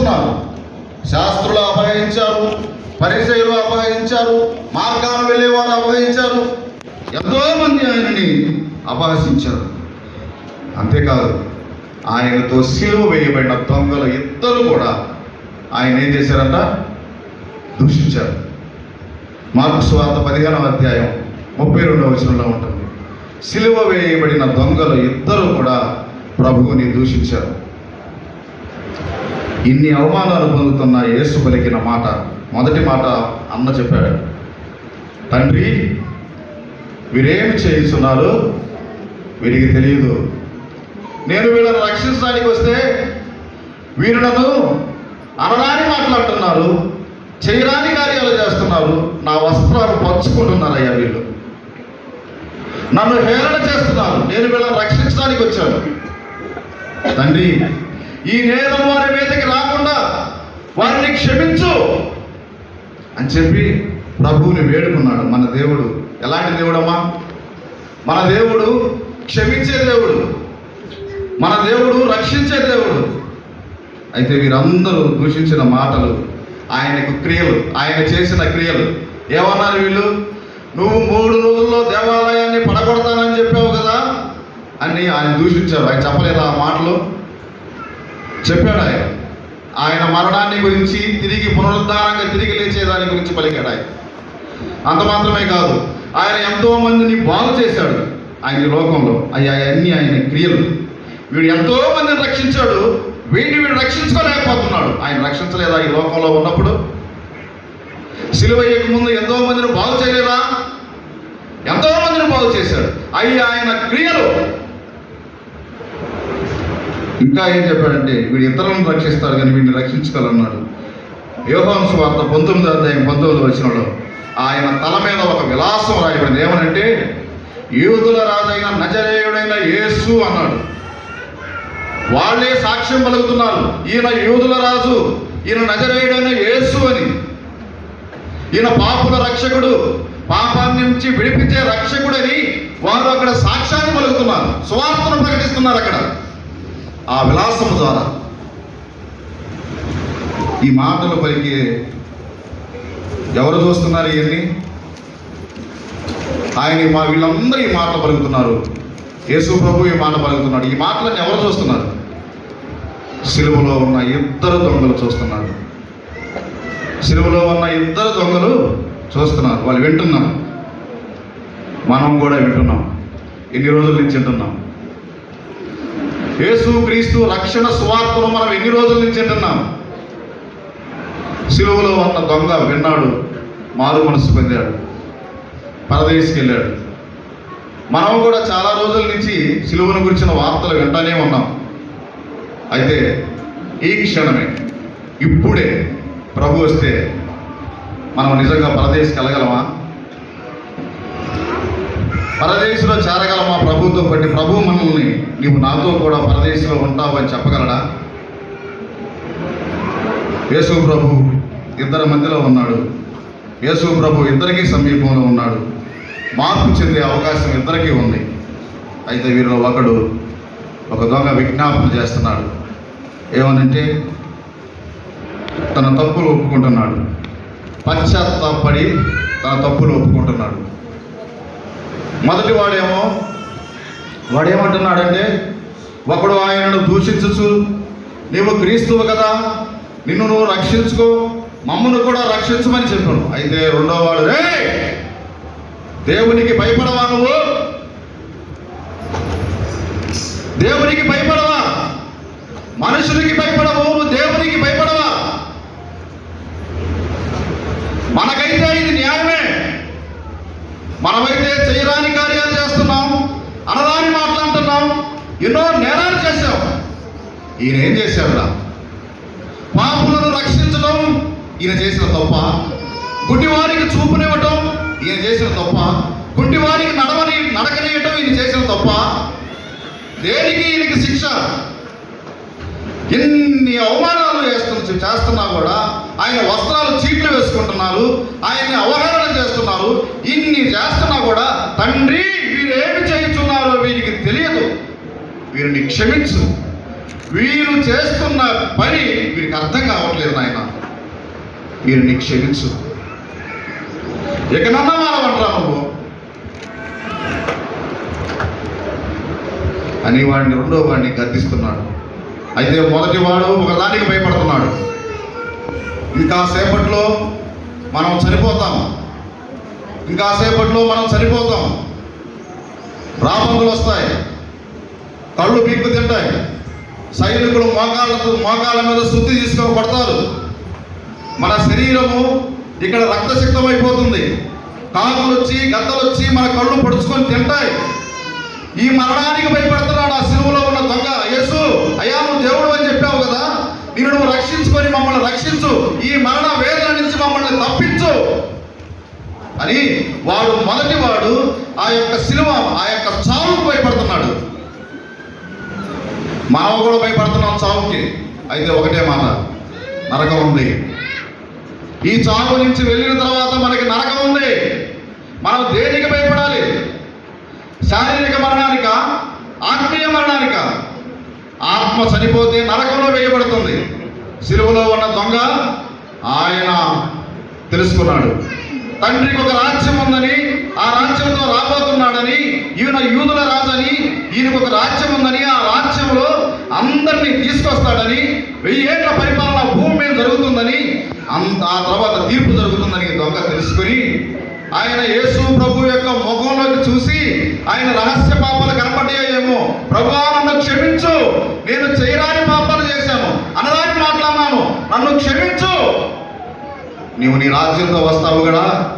చేస్తున్నారు. శాస్త్రులు అపహరించారు పరిచయులు అపహరించారు వెళ్ళే వెళ్ళేవారు అపహరించారు. ఎంతో మంది ఆయనని అపహసించారు. అంతేకాదు ఆయనతో సిలువ వేయబడిన దొంగలు ఇద్దరు కూడా ఆయన ఏం చేశారంట? దూషించారు. మార్పు స్వార్థ పదిహేనవ అధ్యాయం ముప్పై రెండవ వచనంలో ఉంటుంది. సిలువ వేయబడిన దొంగలు ఇద్దరు కూడా ప్రభువుని దూషించారు. ఇన్ని అవమానాలు పొందుతున్న యేసు పలికిన మాట మొదటి మాట అన్న చెప్పాడు. తండ్రి వీరేమి చేయిస్తున్నారు వీరికి తెలియదు. నేను వీళ్ళని రక్షించడానికి వస్తే వీరు నన్ను అనరాని మాట్లాడుతున్నారు చేయరాని కార్యాలు చేస్తున్నారు. నా వస్త్రాలు పంచుకుంటున్నారయ్యా వీళ్ళు. నన్ను హేళన చేస్తున్నారు. నేను వీళ్ళని రక్షించడానికి వచ్చాను. తండ్రి ఈ నేరం వారి మీదకి రాకుండా వారిని క్షమించు అని చెప్పి ప్రభువుని వేడుకున్నాడు మన దేవుడు. ఎలాంటి దేవుడమ్మా? మన దేవుడు క్షమించే దేవుడు. మన దేవుడు రక్షించే దేవుడు. అయితే వీరందరూ దూషించిన మాటలు ఆయనకు క్రియలు ఆయన చేసిన క్రియలు ఏమన్నారు వీళ్ళు? నువ్వు మూడు రోజుల్లో దేవాలయాన్ని పడగొడతానని చెప్పావు కదా అని ఆయన దూషించారు. ఆయన చెప్పలేదా ఆ మాటలు. చెప్పాడు ఆయన. ఆయన మరణాన్ని గురించి తిరిగి పునరుద్ధారంగా తిరిగి లేచేదాని గురించి పలికాడు ఆయన. అంత మాత్రమే కాదు ఆయన ఎంతో మందిని బాగు చేశాడు ఆయన ఈ లోకంలో. అయ్యా అన్ని ఆయన క్రియలు. వీడు ఎంతో మందిని రక్షించాడు వీడిని వీడు రక్షించుకోలేకపోతున్నాడు. ఆయన రక్షించలేదా ఈ లోకంలో ఉన్నప్పుడు? సిలువయ్యకు ముందు ఎంతో మందిని బాగు చేయలేదా? ఎంతో మందిని బాగు చేశాడు. అయ్యి ఆయన క్రియలు ఇంకా ఏం చెప్పాడంటే వీడు ఇతరులను రక్షిస్తాడు కానీ వీడిని రక్షించుకోవాలన్నాడు యోహాను వార్త పంతొమ్మిది అధ్యాయం పంతొమ్మిది వచ్చినలో ఆయన తల మీద ఒక విలాసం రాయబడింది. ఏమనంటే యూదుల రాజైన నజరేయుడైన యేసు అన్నాడు. వాళ్ళే సాక్ష్యం పలుకుతున్నారు. ఈయన యూదుల రాజు ఈయన నజరేయుడైన యేసు అని. ఈయన పాపుల రక్షకుడు పాపాన్ని నుంచి విడిపించే రక్షకుడని వారు అక్కడ సాక్ష్యాన్ని పలుకుతున్నారు. స్వార్థను ప్రకటిస్తున్నారు అక్కడ. ఆ విలాసము ద్వారా ఈ మాటలు పలికి ఎవరు చూస్తున్నారు ఇవన్నీ ఆయన మా వీళ్ళందరూ ఈ మాటలు పలుకుతున్నారు. యేసు ప్రభు ఈ మాట పలుకుతున్నాడు. ఈ మాటలను ఎవరు చూస్తున్నారు? సిలువలో ఉన్న ఇద్దరు దొంగలు చూస్తున్నారు. సిలువలో ఉన్న ఇద్దరు దొంగలు చూస్తున్నారు. వాళ్ళు వింటున్నారు మనం కూడా వింటున్నాం. ఎన్ని రోజుల నుంచి వింటున్నాం యేసుక్రీస్తు రక్షణ స్వార్థను మనం ఎన్ని రోజుల నుంచి వింటున్నాం? సిలువలో ఉన్న దొంగ విన్నాడు మారు మనసు పొందాడు పరదేశికి వెళ్ళాడు. మనం కూడా చాలా రోజుల నుంచి సిలువను గురించిన వార్తలు వింటానే ఉన్నాం. అయితే ఈ క్షణమే ఇప్పుడే ప్రభు వస్తే మనం నిజంగా పరదేశికి వెళ్ళగలమా? పరదేశంలో చేరగలమా ప్రభుతో బట్టి ప్రభు మనల్ని నీవు నాతో కూడా పరదేశంలో ఉంటావు అని చెప్పగలడా? యేసు ప్రభు ఇద్దరి మధ్యలో ఉన్నాడు. యేసు ప్రభు ఇద్దరికీ సమీపంలో ఉన్నాడు. మార్పు చెందే అవకాశం ఇద్దరికీ ఉంది. అయితే వీరిలో ఒకడు ఒక దొంగ విజ్ఞాపన చేస్తున్నాడు. ఏమనంటే తన తప్పులు ఒప్పుకుంటున్నాడు. పశ్చాత్తాపడి తన తప్పులు ఒప్పుకుంటున్నాడు. మొదటి వాడేమో వాడేమంటున్నాడంటే ఒకడు ఆయనను దూషించచ్చు నీవు క్రీస్తువు కదా నిన్ను నువ్వు రక్షించుకో మమ్మను కూడా రక్షించమని చెప్పాను అయితే రెండో వాడు రే దేవునికి భయపడవా నువ్వు? దేవునికి భయపడవా? మనుషునికి భయపడవు నువ్వు దేవునికి భయపడవా మనకైతే ఇది న్యాయమే మనమైతే చేయరాని కార్యాలు చేస్తున్నాం అనరాని మాట్లాడుతున్నాం ఎన్నో నేరాలు చేశాం ఈయన ఏం చేశాడురా? పాపులను రక్షించడం ఈయన చేసిన తప్ప గుడ్డివారికి చూపునివ్వటం ఈయన చేసిన తప్ప గుడ్డివారికి నడవని నడకనియటం ఈయన చేసిన తప్ప దేనికి ఈయనకి శిక్ష? ఎన్ని అవమానాలు వేస్తు చేస్తున్నా కూడా ఆయన వస్త్రాలు చీట్లు వేసుకుంటున్నారు ఆయన్ని అవహేళన చేస్తున్నారు ఇన్ని చేస్తున్నా కూడా తండ్రి వీరేమి చేయుచున్నారో వీరికి తెలియదు. వీరిని క్షమించు. వీరు చేస్తున్న పని వీరికి అర్థం కావట్లేదు నాయన. వీరిని క్షమించు ఇక నన్న మానవంటరా నువ్వు? అని వాడిని రెండో వాడిని గద్దిస్తున్నాడు. అయితే మొదటి వాడు ఒకదానికి భయపడుతున్నాడు. ఇంకా సేపట్లో మనం చనిపోతాం. ఇంకా సేపట్లో మనం చనిపోతాం. రాబందులు వస్తాయి. కళ్ళు పీక్కు తింటాయి. సైనికులు మోకాళ్ళకు మోకాళ్ళ మీద శుద్ధి తీసుకొని మన శరీరము ఇక్కడ రక్తశక్తం అయిపోతుంది కాకులు వచ్చి గద్దలు వచ్చి మన కళ్ళు పొడుచుకొని తింటాయి. ఈ మరణానికి భయపడుతున్నాడు ఆ సిలువలో ఉన్న దొంగ. యేసు అయ్యా నువ్వు దేవుడు అని చెప్పావు కదా? నిన్ను నువ్వు రక్షించుకొని మమ్మల్ని రక్షించు. ఈ మరణ వేదన నుంచి మమ్మల్ని తప్పించు. అని వాడు మొదటివాడు ఆ యొక్క సినిమా ఆ యొక్క చావుకు భయపడుతున్నాడు. మనం కూడా భయపడుతున్నాం చావుకి అయితే ఒకటే మాట నరకం ఉంది. ఈ చావు నుంచి వెళ్ళిన తర్వాత మనకి నరకం ఉంది. మనం దేనికి భయపడాలి? శారీరక మరణానిక? ఆత్మీయ మరణానిక? ఆత్మ చనిపోతే నరకంలో వేయబడుతుంది. సిలువలో ఉన్న దొంగ ఆయన తెలుసుకున్నాడు. తండ్రికి ఒక రాజ్యం ఉందని ఆ రాజ్యంతో రాబోతున్నాడని ఈయన యూదుల రాజని ఈయనకు ఒక రాజ్యం ఉందని అందరినీ తీసుకొస్తాడని వెయ్యేళ్ళ పరిపాలన భూమి మీద జరుగుతుందని అంత ఆ తర్వాత తీర్పు జరుగుతుందని దొంగ తెలుసుకుని ఆయన యేసు ప్రభు యొక్క ముఖంలోకి చూసి ఆయన రహస్య పాపాలు కనపడ్డాయేమో. ప్రభు నన్ను క్షమించు. నేను చేయరాని పాపాలు చేశాను. అనరాని మాట్లాడినాను. నన్ను క్షమించు. నీవు నీ రాజ్యంతో వస్తావు కదా.